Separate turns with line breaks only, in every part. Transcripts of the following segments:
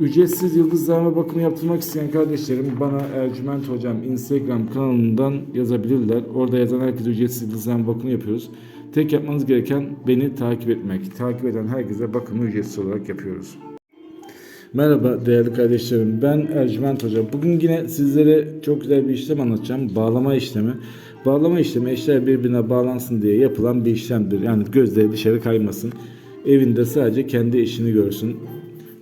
Ücretsiz yıldızlarma bakımı yaptırmak isteyen kardeşlerim bana Ercüment Hocam Instagram kanalından yazabilirler. Orada yazan herkese ücretsiz yıldızlarma bakımı yapıyoruz. Tek yapmanız gereken beni takip etmek. Takip eden herkese bakımı ücretsiz olarak yapıyoruz. Merhaba değerli kardeşlerim. Ben Ercüment Hoca. Bugün yine sizlere çok güzel bir işlem anlatacağım. Bağlama işlemi. Bağlama işlemi eşler birbirine bağlansın diye yapılan bir işlemdir. Yani gözleri dışarı kaymasın. Evinde sadece kendi eşini görsün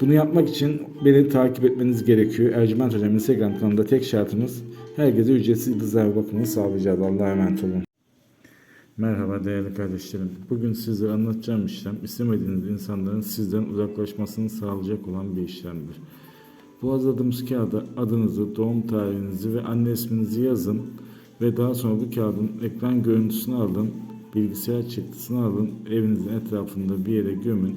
Bunu yapmak için beni takip etmeniz gerekiyor. Ercüment Hocam Instagram kanalında tek şartımız herkese ücretsiz yıldızlarma bakımını sağlayacağız. Allah'a emanet olun. Merhaba değerli kardeşlerim. Bugün sizlere anlatacağım işlem istemediğiniz insanların sizden uzaklaşmasını sağlayacak olan bir işlemdir. Bu hazırladığımız kağıda adınızı, doğum tarihinizi ve anne isminizi yazın ve daha sonra bu kağıdın ekran görüntüsünü alın, bilgisayar çıktısını alın, evinizin etrafında bir yere gömün.